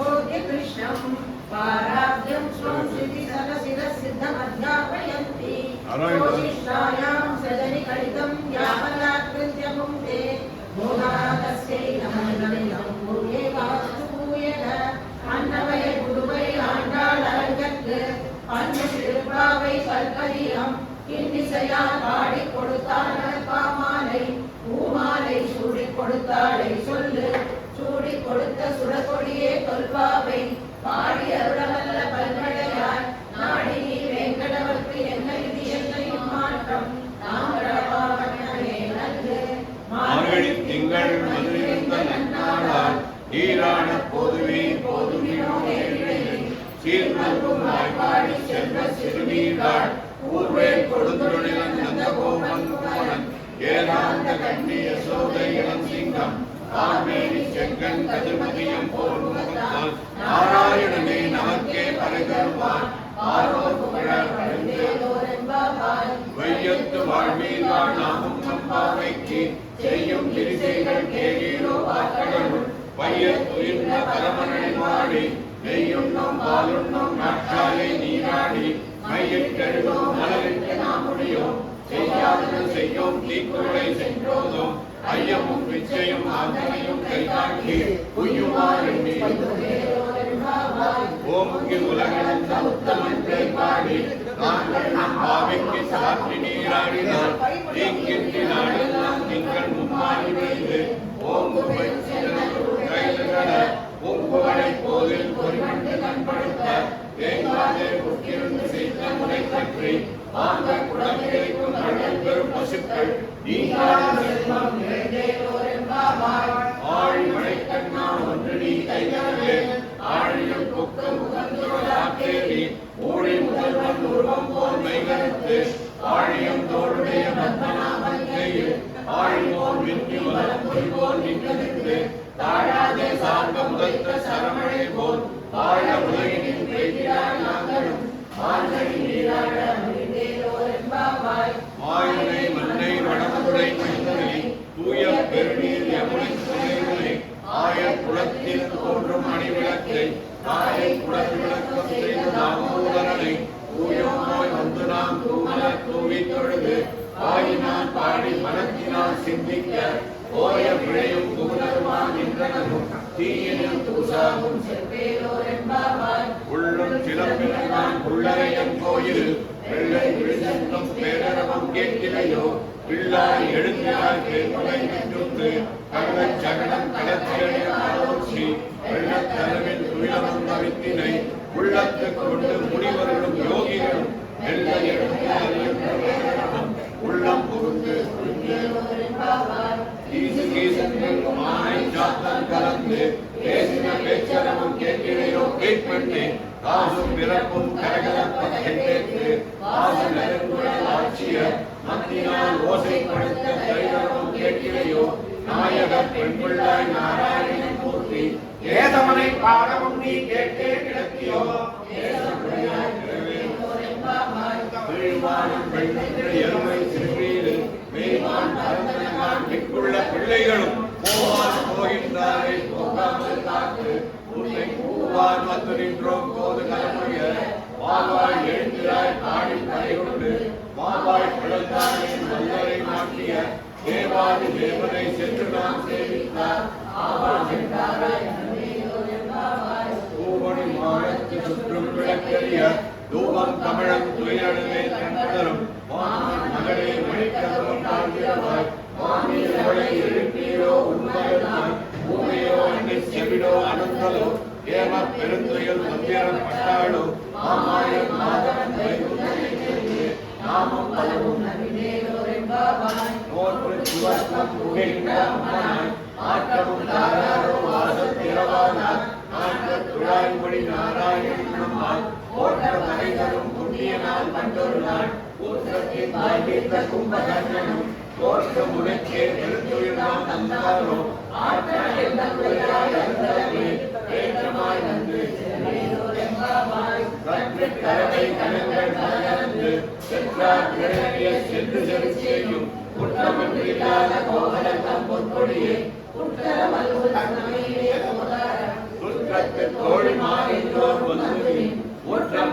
प्रबोधे कृष्णं पाराब्धं स्वं श्रुतिसरसिरसिद्धम् अध्यापयन्ति शिष्टायां सजनि कलितं यावदाकृत्य मुक्ते भोगातस्यै नमो भूयः அன்னவை குடுவை ஆண்டாள் அரங்கற்கு பஞ்சு திருப்பாவை கல்கரியம் இன்னிசையால் பாடி கொடுத்தாள் பாமாலை பூமாலை சூடி கொடியே தொல்பாவை பாடி அருளவல்ல பல்வளையாய் நாடி நீ வேங்கடவர்க்கு என்ன விதி என்ன மாற்றம் நாமரபாவனே மார்கழி திங்கள் மதுரிந்த நன்னாளால் ஈரான போதுவே போதுமினோ சீர்நல்கும் செல்வ சிறுநீராள் கொடுந்துருளின் நந்த கோபன் கண்ணி யசோதை சிங்கம் செங்கன் கதிர்மதியம் போல் முகத்தால் நாராயணனே நமக்கே பரிதருவான் ஆரோர் புகழ வையத்து வாழ்வில் நாமும் நம்பாவைக்கு செய்யும் திரிசைகள் கேளீரோ வாக்கடவுள் பையத்துயிர்ந்த பரமனை வாடி நெய்யுண்ணும் பாலுண்ணும் நாட்காலை நீராடி. மையிட்டெழுதும் மலரிட்டு நாம் முடியும். செய்யாதது செய்யும் தீக்குறளை சென்றோதும். ஐயமும் பிச்சையும் ஆந்தனையும் கைகாட்டி உய்யுமாறு ஓமுக்கு உலகிழந்த உத்தமன்றை பாடி நாங்கள் நம் பாவைக்கு சாற்றி நீராடினால் தீக்கின்றி நாடெல்லாம் நீங்கள் மும்மாறி மீது ஓங்கு கைதுகள பூங்குவடை போதில் பொறிமண்டு கண்படுத்த தேங்காதே உட்கிருந்து செய்த முறை பற்றி வாங்க குடம் கடல் பெரும் பசுக்கள் நீங்காத நான் சிந்திக்க ஓய விளையும் புகழருமான் என்றனவும் தீயினும் தூசாகும் உள்ளும் சிலம்பினான் உள்ளரையன் கோயில் வெள்ளை விழுந்தும் பேரரவம் கேட்கிறையோ பிள்ளாய் எழுந்தினாய் கேட்பதை நின்றுந்து கள்ளச் சகடம் களத்திலே ஆலோசி வெள்ளத்தளவில் துயிலமும் கவித்தினை உள்ளத்து கொண்டு முனிவர்களும் யோகிகளும் வெள்ள எழுந்தார் என்று உள்ளம் புகுந்து ஈசு கலந்து பேசின பேச்சரமும் கேட்கிறையோ கேட்பண்ணே. காசும் பிறப்பும் கரகலப்ப கேட்டு நெருங்குழல் ஆட்சியர் மத்தினால் ஓசைப்படுத்த தைரமும் நாராயணன் மூர்த்தி. ஏதமனை பாடமும் நீ கேட்டே கிடத்தியோ கைகளும் போகின்றாரை போகாமல் காத்து உன்னை வந்து நின்றோம். போது வாழ்வாய் எழுந்திராய் வாழ்வாய் மாற்றிய தேவாதி தேவனை சென்று நாம் சேவித்தார். சுற்றும் தூபம் தமிழம் துயிலடுவே தன்படரும் வான் மகளே மணிக்கதவம் தாழ்கிறவாய் வானியவளை உண்மையோ உண்மையோதான் பூமியோ அன்னை செவிடோ அனந்தலோ ஏம பெருந்துயல் மந்திரம் பட்டாளோ ஆமாயம் மாதவன் நாமும் பலவும் நோற்று சுவர்க்கம் புகைகின்ற ஆட்டமும் தாராரோ வாசல் திறவானார் ஆட்ட துழாய்மொழி நாராயணன் நம்மால் ஓட்ட மறைதரும் புண்ணியனால் வந்தொரு நாள் ஊற்றத்தின் வாழ்வித்த கும்பகர்ணனும் தோற்ற முனைக்கே பெருந்துயிர்தான் தந்தாரோ ஆட்ட எந்த துறையாய் அந்தரமே ஏற்றமாய் வந்து கற்று கரவை கணங்கள் மலர்ந்து சென்றார் கிழக்கிய சென்று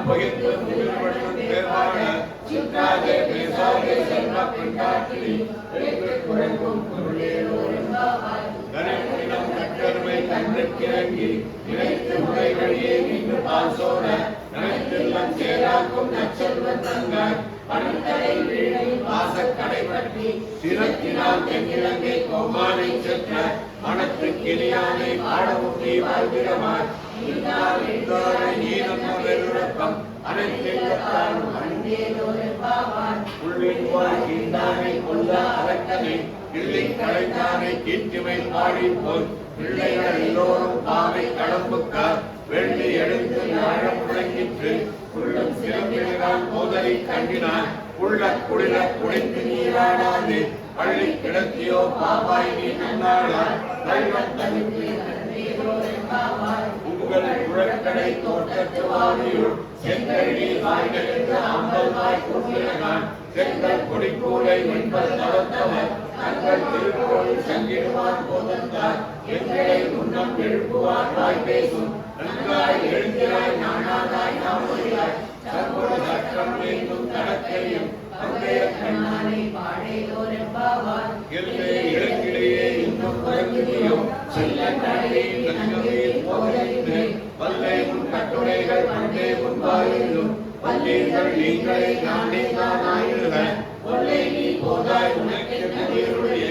பகிர்ந்து முகில்படும் தேவான சிற்றாதே பேசாதே செல்வ பெண்டாட்டி குறைக்கும் பொருளேலோரெம்பாவாய் கற்றருமை கன்றுக்கிறங்கி நினைத்து நின்று பாசோர நினைத்தெல்லாம் சேராக்கும் நச்செல்வன் வீழை பாசக்கடை பற்றி சிரத்தினால் தென்னிலங்கை கோமானை சென்ற மனத்து கிளியானை பாடமுட்டி உள்ளின் வாழ்கின்றானை கொல்ல அரக்கனை கிள்ளி களைத்தானை கீர்த்திமை பாடி போய் பிள்ளைகள் எல்லோரும் பாவை கடம்புக்கார் வெள்ளி எடுத்து நாழ முழங்கிற்று உள்ளம் சிறப்பினால் மோதலை கண்டினான் உள்ள குளிர நீராடாது. பள்ளி கிடத்தியோ பாபாய் நீ நன்னாளா உங்கள் குழக்கடை தோட்டத்து வாரியுள் செங்கழி வாய்களுக்கு அம்பல் வாய் கூறினான் செங்கல் கொடிக்கூலை என்பது தளர்த்தவர் தங்கள் திருக்கோள் சங்கிடுவார் போதந்தார் எங்களை முன்னம் எழுப்புவார் வாய் பேசும். நன்றாய் எழுந்திராய் நானாதாய் நாமொழியாய் சர்வ சட்டம் வேண்டும் தடக்கையும் அங்கைய கண்ணானை பாடேலோரெம்பாவாய் எல்லை இலக்கிலேயே இன்னும் குறைந்தியும் செல்ல கடலே கண்களில் போதைந்து வல்லை உன் கட்டுரைகள் பண்டே முன்பாயிருந்தும் நீங்களே நானே தானாயிருக கொள்ளை நீ போதாய் உனக்கு புதியருடைய.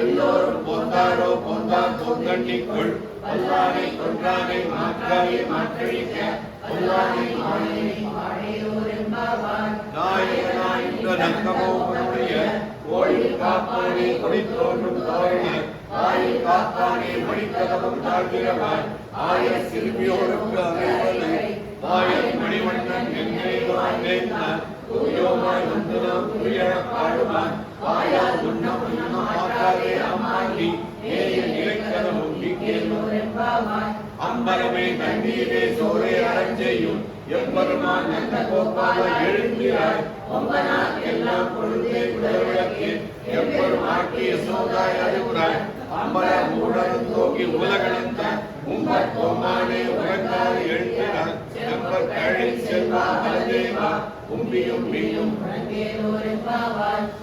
எல்லோரும் போந்தாரோ போந்தான் பொங்கண்ணிக்குள் வல்லானை கொன்றானை மாற்றானை மாற்றழிக்க. வல்லானை ஆனை பாடேலோரெம்பாவாய் நாயகனாய் இந்த நக்கமோ உன்னுடைய. காப்பானே தோழனே காப்பானே ஆய சிறுமியோருக்கு அமைவதை அம்பரமே தண்ணீரே சோரே அரஞ்செய்யும் எம்பெருமான் நல்ல கோப்பால எழுந்திராய் ஒம்பனார் எல்லாம் பொழுதே குடவிளக்கு எம்பெருமாட்டி யசோதாய் அறிவுராய் அம்பர மூடலும் தோக்கி உலகளந்த உம்பர் கோமானே உறங்காது எழுந்திராய் எம்பர் கழி செல்வா பலதேவா உம்பியும் மீயும்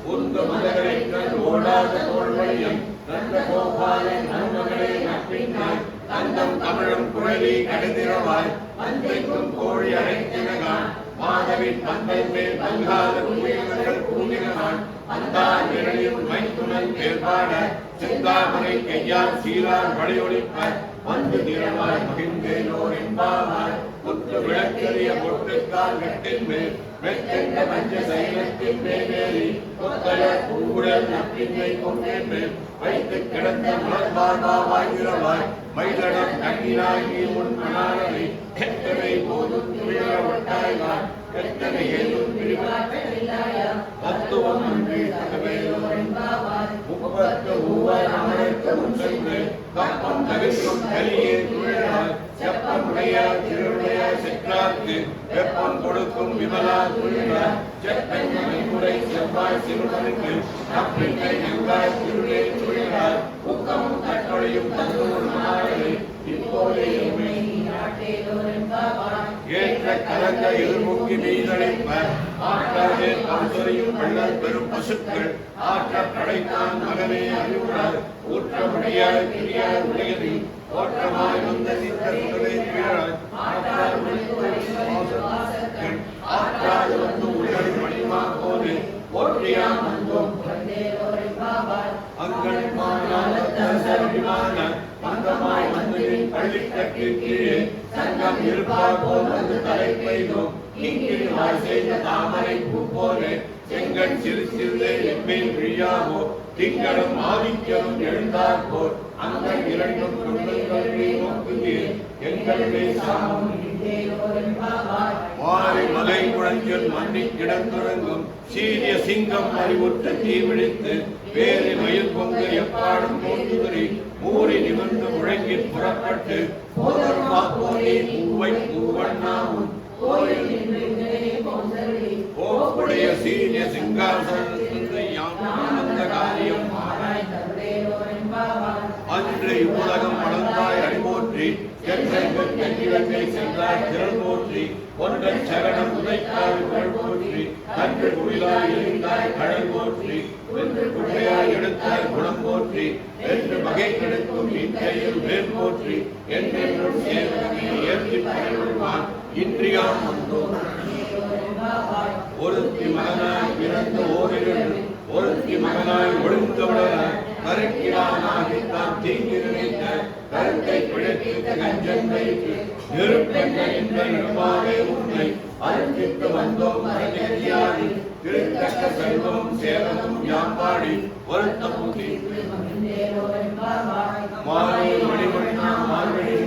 உந்த மலரைகள் ஓடாத தோல்வழியும் நல்ல கோபாலன் நன்மகளே நப்பின்னாய் தந்தம் தமிழும் குழலி கடுதிரவாய். வந்தைக்கும் கோழி அழைத்தினகான் மாதவின் பந்தல் மேல் பங்காத குயில்கள் கூடினகான் வந்தான் நிழலில் மைத்துணல் மேற்பாட சிந்தாமரை கையால் சீரார் வழியொழிப்ப வந்து நிறமாய் மகிழ்ந்தேனோர் என்பாவாய் புத்து விளக்கெறிய பொட்டுக்கால் வெட்டின் மேல் வெட்டென்ற மஞ்ச சைலத்தின் மேலேறி கொத்தல பூங்குழல் நப்பின்னை கொண்டேன் மேல் வைத்து கிடந்த மலர்பார்பாவாய்கிறவாய் மயிலடம் கண்ணினாய் நீ உன் மணாளனை எத்தனை போதும் துயர ஒட்டாய்வாய் எத்தனை ஏதும் தத்துவம் அன்றி எல்லோரெம்பாவாய் அமரத்து முன் கப்பம் தவிர்க்கும் கலியே துழலாய் செப்பம் திருடைய செற்றார்க்கு வெப்பம் கொடுக்கும் விமலா துழலாய் செப்பன் மணிமுறை செவ்வாய் சிறுவனுக்கு கட்டொழியும் தந்தூர் இப்போதே உண்மை கலங்க கலந்த எதிர்முக்கி மெய்தழைப்பர் ஆற்றாதே கவுசரியும் வள்ளல் பெரும் பசுக்கள் ஆற்ற படைத்தான் மகனே அறிவுறார். ஊற்ற ஊற்றமுடையாய் கிரியாய் உடையது ஓட்டமாய் வந்த சித்தர் முதலே கீழாய் ஆற்றாது வந்து உள்ளடி மணிமா போது போற்றியாம் வந்தோம். எல்லோரெம்பாவாய் அங்கன் மாநாளத்தரசரிமான மந்தமாய் வந்து நின் பள்ளிக்கட்டின் கீழே தங்கம் இருப்பார் போல் வந்து தலை பெய்தோம் இங்கில் வாய் செய்த தாமரை பூ போலே செங்கன் சிறு சிறுதே எம்மேல் விழியாவோ? திங்களும் ஆதித்யனும் எழுந்தார் போல். அந்த இரண்டும் குழந்தைகளே நோக்குது எங்கள் பேசாமும் எல்லோரெம்பாவாய் மலை முழங்கில் மண்ணி கிடந்துறங்கும். சீரிய சிங்கம் அறிவுற்ற தீவிழித்து வேறு மயில் பொங்கு எப்பாடும் போந்துதறி மூறி நிமிர்ந்து முழங்கி புறப்பட்டு பூவை பூவண்ணாவும் கோயில் நின்று இங்கனே போந்தருளி போக்குடைய சீரிய சிங்காசனத்திலிருந்து யாம் ஆனந்த காரியம். அன்று இவ்வுலகம் வளர்ந்தாய் சென்றாய் திறன் போற்றி ஒன்றன் சரணம் உதைத்தாய் புகழ் போற்றி கன்று குடிலாய் இருந்தாய் கடல் போற்றி. குடையாய் எடுத்தாய் குணம் போற்றி என்று வகை கெடுக்கும் இன்றையில் வேர் போற்றி என்றென்றும் சேவகமே ஏற்றி இன்றியாம் ஒருத்தி மகனாய் பிறந்த ஓரிரண்டு ஒருத்தி மகனாய் ஒழுங்கவிட கருக்கிடானாகி தான் கருத்தை பிழைத்திட்ட கஞ்சன் வைத்து நெருப்பென்ற என்ற நிர்வாகே உன்னை அருந்தித்து வந்தோம் மரநெறியாடி திருத்தக்க செல்வமும் சேவமும் யாம்பாடி வருத்தமும் தீர்த்து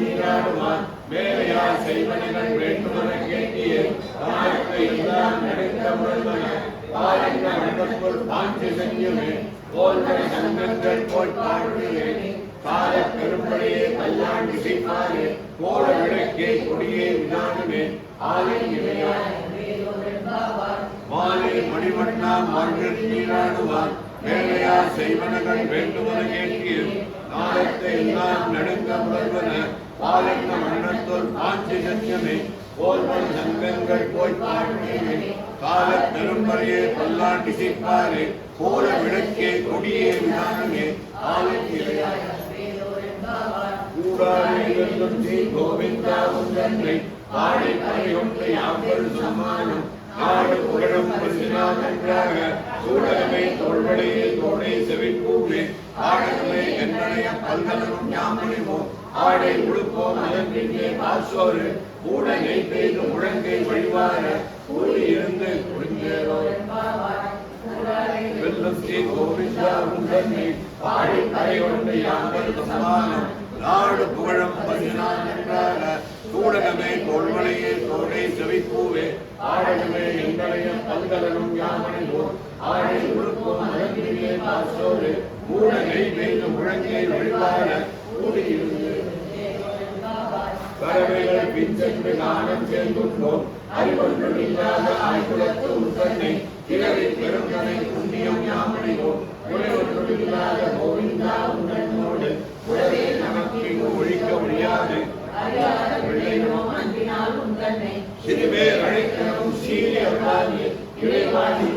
நீராடுவான் வேலையா செய்வனகள் வேண்டுமென கேட்டிய தாய்க்கு எல்லாம் நடக்க முழுவன பாலங்க மண்டக்குள் பாஞ்சு செஞ்சமே போல்வரை சங்கங்கள் போய் பாடுவே கால பெரும்படியே கல்லாண்டு செய்வாரே கோல விளக்கே கொடியே விதானமே ஆலை இணையாய் மாலை மணிவண்ணா மார்கழி நீராடுவான் வேலையா செய்வனகள் வேண்டுவன கேட்கியும் நாளத்தை எல்லாம் நடுங்க வருவன. பாலங்க மன்னத்தோர் காஞ்சி சத்தியமே. போர்வன் சங்கங்கள் போய் பாடுவே கால பெரும்பரையே பல்லாண்டு சேர்ப்பாரே போல விளக்கே கொடியே விதானமே ஆலை இலையாய் ஸ்ரீ கோவிந்தா உந்தன்னை ஆடை பறையொன்றை யாம்பல் சமானம் நாடு புகழும் பரிசுநாதன்றாக சூடகமே தோள்வடையே தோடை செவிப்பூவே ஆடகமே என்னைய பல்கலனும் யாமணிவோம் ஆடை உடுப்போம் அதன் பின்னே பாசோறு ஊடகை நெய் பெய்து முழங்கை வழிவார கூலி இருந்து குடிஞ்சேரோ வெல்லும் ஸ்ரீ கோவிந்தா உந்தன்னை ஆடை பறையொன்றை யாம்பல் சம்மானம் நாடு புகழும் பரிசுநாதன்றாக சூடகமே கொள்வனையே தோடை செவிப்பூவே. ஆடகமே எங்களைய பல்கலனும் யாமணிவோம் ஆடை உடுப்போம் அதன்பிலே பாசோடு மூட மேலும் பெய்து முழங்கை கூடியிருந்து பறவைகள் பிஞ்சென்று நாணம் சேர்ந்துள்ளோம் அறிவொன்றும் இல்லாத ஆய்குலத்து உத்தன்னை. இரவி பெருங்கனை புண்ணியம் யாமனைவோம் உறவொன்று இல்லாத கோவிந்தா உன்னோடு உலகே நமக்கு ஒழிக்க முடியாது. சிறுவே அழைக்கிறோம் சீரியர்களாகி இறைவாடி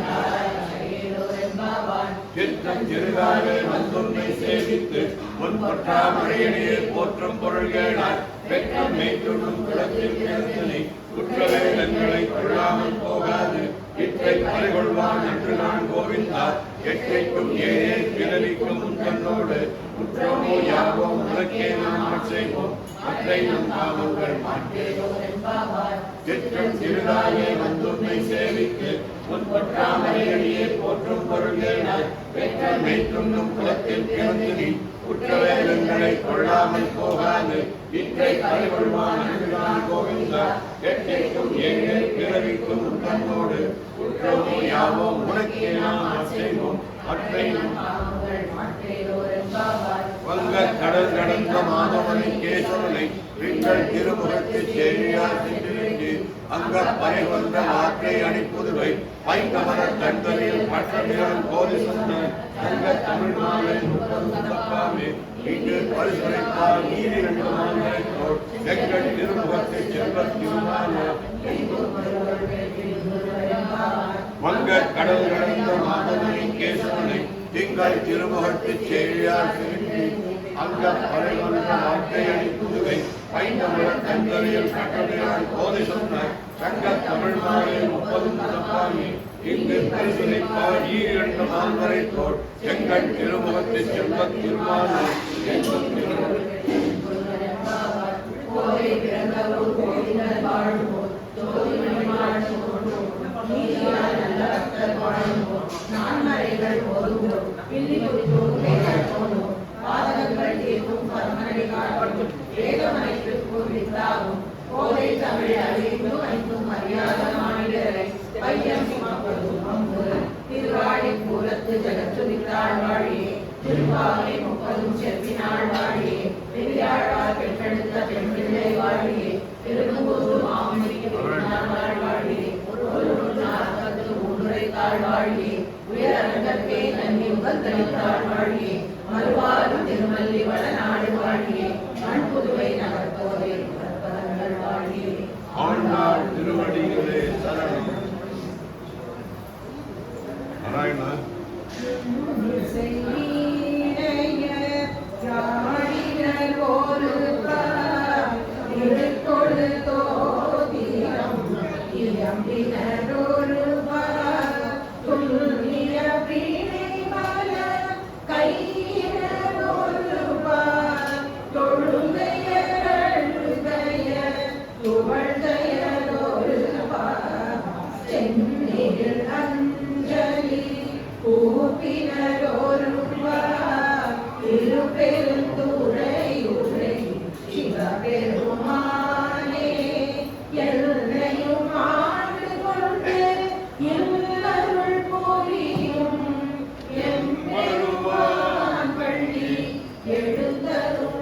சித்தம் சிறுகாலே வந்துன்னை சேவித்து முன்பற்றாமழையடியே போற்றும் பொருள்களாய் பெற்றம் மேற்கொள்ளும் குளத்தில் கிடந்தனை குற்றவேலங்களை கொள்ளாமல் போகாது இற்றை பறிகொள்வான் என்று நான் கோவிந்தா எற்றைக்கும் ஏழே பிறவிக்கும் தன்னோடு குற்றமோ. யாவோ உனக்கே நாம் செய்வோம் அத்தை நம் காமங்கள் மாற்றேனோ சிற்றம் சிறுதாயே வந்துன்னை சேவித்து முன்பற்றாமலையடியே போற்றும் பொருள்களாய் பெற்ற மேற்றும் நம் குலத்தில் பிறந்து நீ குற்றவேலங்களை கொள்ளாமல் போகாமல் இன்றை பறிகொள்வான் கோவிந்தா எட்டைக்கும் ஏழே பிறவிக்கும் தன்னோடு குற்றமோ யாவோ உனக்கே நாம் செய்வோம் அத்தை வங்க கடல் கடந்த மாதவனை கேசவனை திங்கள் திருமுகத்தில் சேரியார் சென்றிருந்து அங்க பறை வந்த ஆற்றை அணிப்புதுவை பைங்கமர தந்தரில் பட்டமிரல் கோதி சொன்ன அங்க தமிழ் மாலை முப்பது தப்பாமே. இங்கு பரிசுரைப்பால் நீதி ரெண்டு எங்கள் கடல் கடந்த கேசவனை திங்கள் திருமுகத்து அங்க பைந்தமிழ தங்களில் கட்டளையால் போதை சொன்ன சங்க தமிழ் மாலை முப்பதும் தப்பாமி இங்கு பரிசுரைப்பால் ஈரண்டு மால்வரை தோல் எங்கள் திருமுகத்து செல்வத் திருமால. எங்கும் நான்மறைகள் பாதகங்கள் தீர்க்கும் பரமனை காட்டும் வேதமனைக்கு கூறித்தாகும் கோவை தமிழ் அறிந்து அனைத்தும் அறியாத மாநிலரை பையன் சுமப்பதும் அம்பு. திருவாழி கூலத்து ஜெகத்துதித்தாள் வாழியே திருப்பாவை முப்பதும் செப்பினாள் வாழியே. பெரியாழ்வார் பெற்றெடுத்த பெண் பிள்ளை வாழியே திருநங்கூர் மாமணிக்கு பெண்ணாள் வாழியே. ஒரு நாற்பத்து ஊடுரைத்தாள் வாழியே உயரங்கத்தே தண்ணி உகந்தளித்தாள் வாழியே. மறுவாறு திருமல்லி வளநாடு வாழியே மண் புதுவை நகர் ஆண்டாள் திருவடி திருவடிகளே சரணம். நாராயணா. எழுந்தருளாயே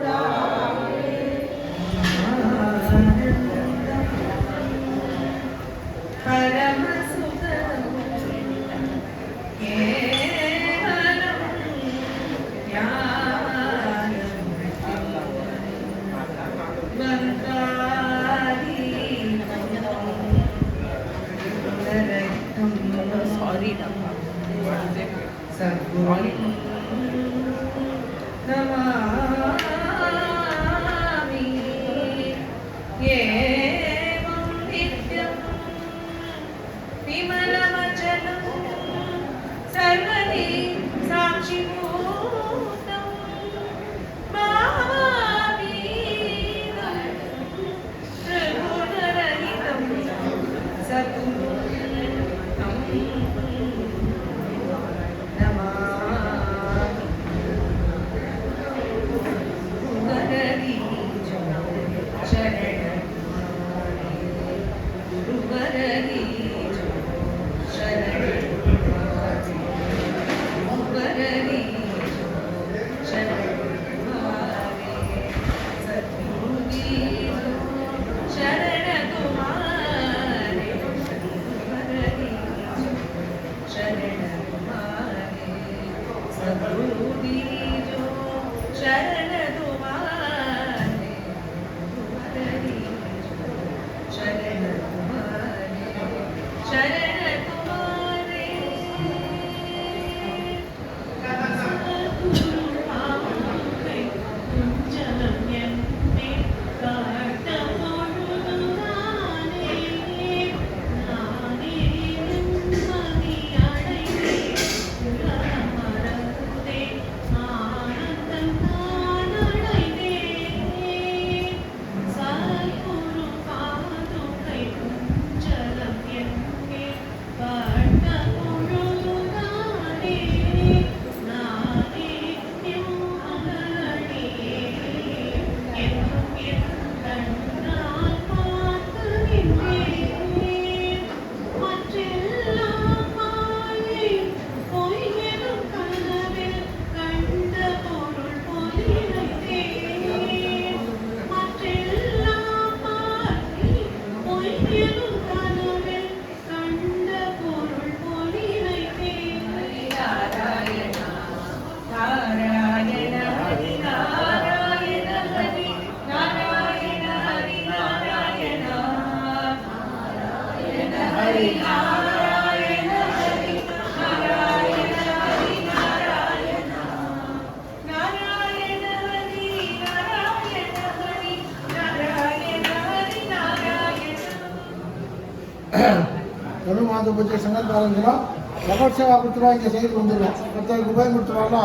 பகவத் சேவா கொடுத்துருவா இங்கே செய்து வந்துடுவோம் பத்தாயிரம் ரூபாய் கொடுத்துருவாங்களா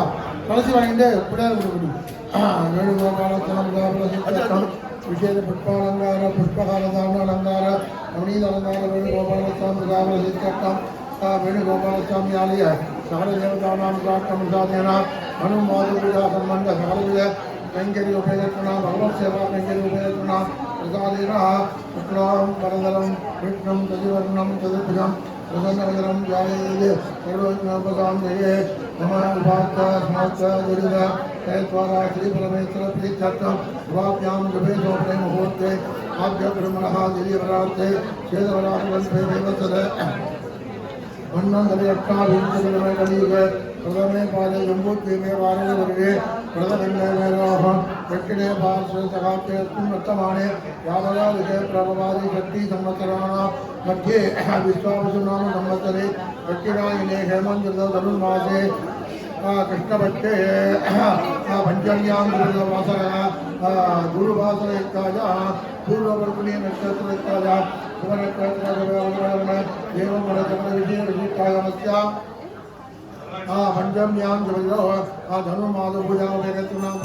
கடைசி வாங்கிட்டு பிள்ளையார் கொடுக்கணும். விசேஷ புஷ்பாலங்கார புஷ்பகாலதான அலங்கார நவநீத அலங்கார வேணுகோபாலசாமி ராம சித்தட்டம் வேணுகோபாலசாமி ஆலய சகல தேவதானாம் பிராட்டம் சாதேன மனு மாதவிதா சம்பந்த சகலவித கைங்கரி உபயோகிக்கணா பகவத் Seva கைங்கரி உபயோகிக்கணா பிரசாதேன சுக்லாம் பரதரம் விஷ்ணம் ததிவர்ணம் ததிபுஜம் Sadanam Jayaji, Sadanam Badam Jayaji, Namah Bhakta, Bhakta Gurida, Kaitwara Sri Parameshwara Sri Chakram, Vakyam Jabeshwara Sri Mahurte, Adhya Pramaha Jiri Varate, Shedavara Kulante نمت کشبکے پنجمیہ واسواسر پور گرپی نکتر पञ्चम्यां गुरुजो धनुर्मादभुजां वेगतुनां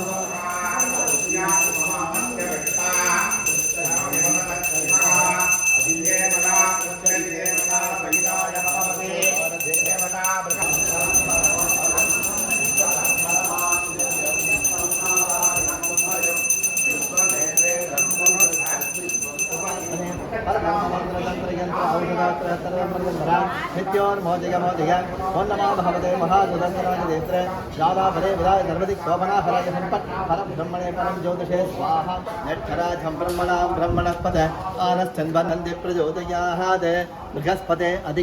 شام پڑدید پانچ بھسپتے ادو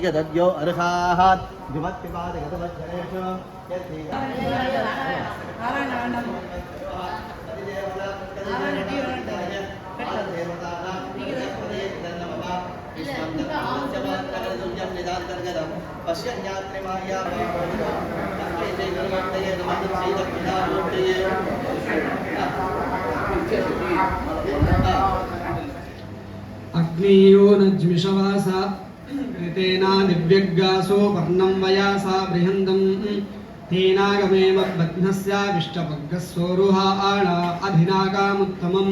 अधिकदद्यो अर्हात् विमत्पिपादगतवच्छनेषु अग्नेयो न द्विषवासा तेना दिव्यग्गासो पर्णं वयासा बृहन्दम् तेनागमेव बध्नस्याविष्टपग्गः सोरुहा आणा अधिनागामुत्तमम्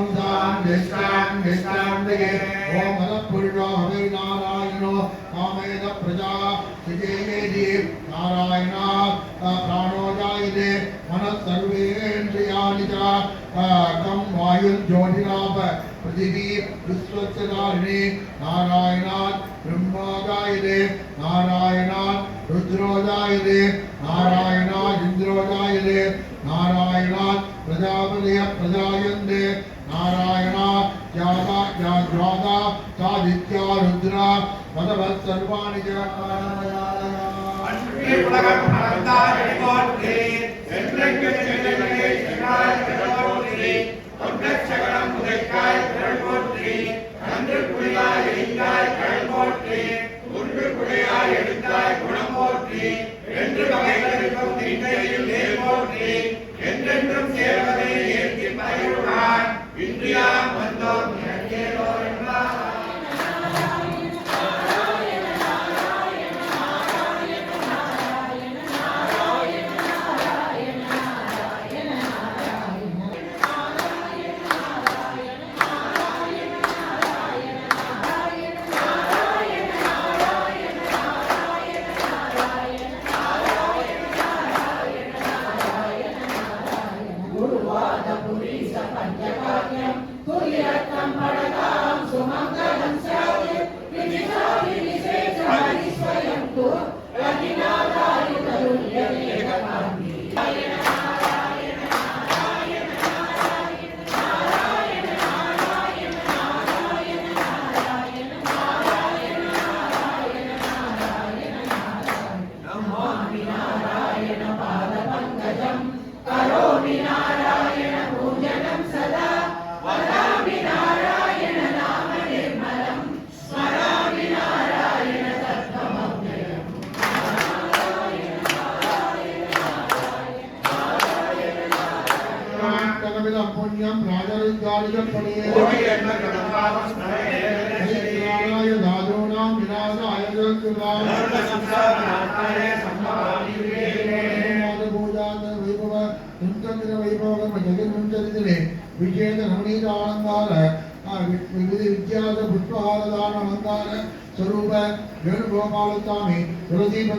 ஓம் மதப்புள்ளோ அவை நாராயணோ காமேத பிரஜா விஜயேதி நாராயணா பிராணோ ஜாயதே மன சர்வேந்திரியாணி கம் வாயுர் ஜோதிராப பிருதிவி விஸ்வத்தாரிணி நாராயணான் பிரம்மோதாயிரே நாராயணான் ருத்ரோதாயிரே நாராயணா இந்திரோதாயிரே நாராயணான் பிரஜாபதிய பிரஜாயந்தே नारायणात् प्रजापतय प्रजायन्ते नारायणात् ज्ञाता ज्ञाता सादित्या रुद्रा भगवत् सर्वाणि च உலகம் மறந்தாரை போற்றி என்றென்று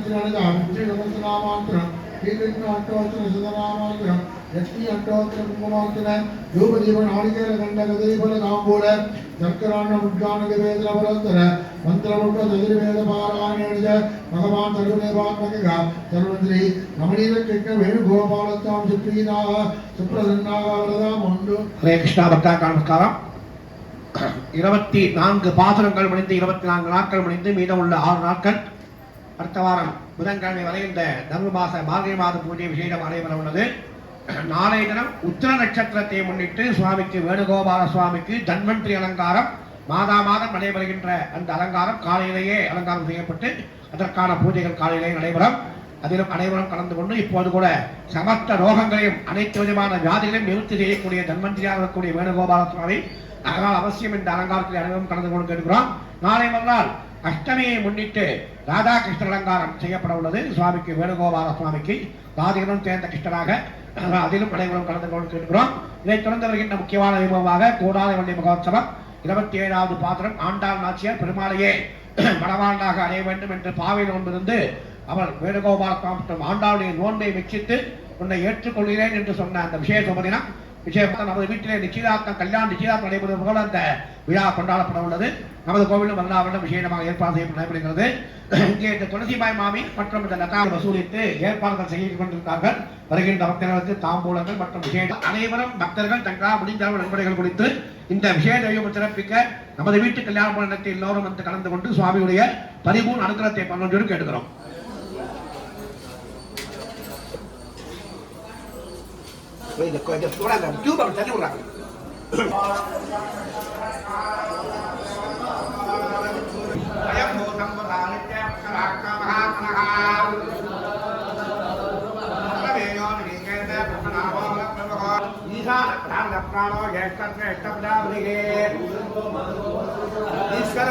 అష్టోత్తరాలుగా విద్య నామాంతరం శ్రీకృష్ణ అష్టోత్తర సుధనామాంతరం லட்சுமி அட்டோத்திர குங்குமாத்திர ரூபதீப நாளிகேர கண்ட கதிரிபல காம்பூர சர்க்கரான உட்கானக வேதன பரந்தர சுப்ரசன்னாக வரதாம் உண்டு இருபத்தி நான்கு பாசுரங்கள் முடிந்து இருபத்தி நான்கு நாட்கள் முடிந்து மீதம் உள்ள ஆறு நாட்கள் அடுத்த வாரம் புதன்கிழமை வரை இந்த தர்ம மாச மார்கழி மாத பூஜை விசேடம் நடைபெற உள்ளது. நாளைய தினம் உத்திர நட்சத்திரத்தை முன்னிட்டு சுவாமிக்கு வேணுகோபால சுவாமிக்கு தன்வந்திரி அலங்காரம் மாதா மாதம் நடைபெறுகின்ற அந்த அலங்காரம் காலையிலேயே அலங்காரம் செய்யப்பட்டு அதற்கான பூஜைகள் காலையிலேயே நடைபெறும். அதிலும் அனைவரும் கலந்து கொண்டு இப்போது கூட சமஸ்த ரோகங்களையும் அனைத்து விதமான வியாதிகளையும் நிறுத்தி செய்யக்கூடிய தன்வந்திரியாக இருக்கக்கூடிய வேணுகோபால சுவாமி அதனால் அவசியம் இந்த அலங்காரத்தில் அனைவரும் கலந்து கொண்டு கேட்கிறோம் நாளை மறுநாள் அஷ்டமியை முன்னிட்டு ராதாகிருஷ்ண அலங்காரம் செய்யப்பட உள்ளது. சுவாமிக்கு வேணுகோபால சுவாமிக்கு ராதிகளும் சேர்ந்த கிருஷ்ணராக அதிலும் அனைவரும் கலந்து கொண்டு கேட்கிறோம் இதைத் தொடர்ந்து வருகின்ற முக்கியமான வைபவமாக கூடாதவள்ளி மகோத்சவம் இருபத்தி ஏழாவது பாத்திரம் ஆண்டாள் நாச்சியார் பெருமாளையே மனவாண்டாக அடைய வேண்டும் என்று பாவை நோன்பிருந்து அவர் வேணுகோபால சுவாமி மற்றும் ஆண்டாளுடைய நோன்பை வெச்சித்து உன்னை ஏற்றுக்கொள்கிறேன் என்று சொன்ன அந்த விசேஷ உபதினம் நிச்சயமாக நமது வீட்டிலே நிச்சயதார்த்தம் கல்யாண நிச்சயதார்த்தம் நடைபெறுவது போல அந்த விழா கொண்டாடப்பட உள்ளது. நமது கோவிலும் வருடாவிலும் விசேஷமாக ஏற்பாடு செய்ய நடைபெறுகிறது. இங்கே இந்த துளசிபாய் மாமி மற்றும் இந்த லதா வசூலித்து ஏற்பாடுகள் செய்து கொண்டிருக்கார்கள் வருகின்ற பக்தர்களுக்கு தாம்பூலங்கள் மற்றும் விசேஷ அனைவரும் பக்தர்கள் தங்களால் முடிந்த அளவு குறித்து இந்த விசேஷ தெய்வம் சிறப்பிக்க நமது வீட்டு கல்யாண மண்டலத்தில் எல்லோரும் வந்து கலந்து கொண்டு சுவாமியுடைய பரிபூர்ண அனுகிரகத்தை பண்ணொன்று கேட்டுக்கிறோம். Vậy là coi được chỗ này làm trước bằng trái lưu rằng Ishwara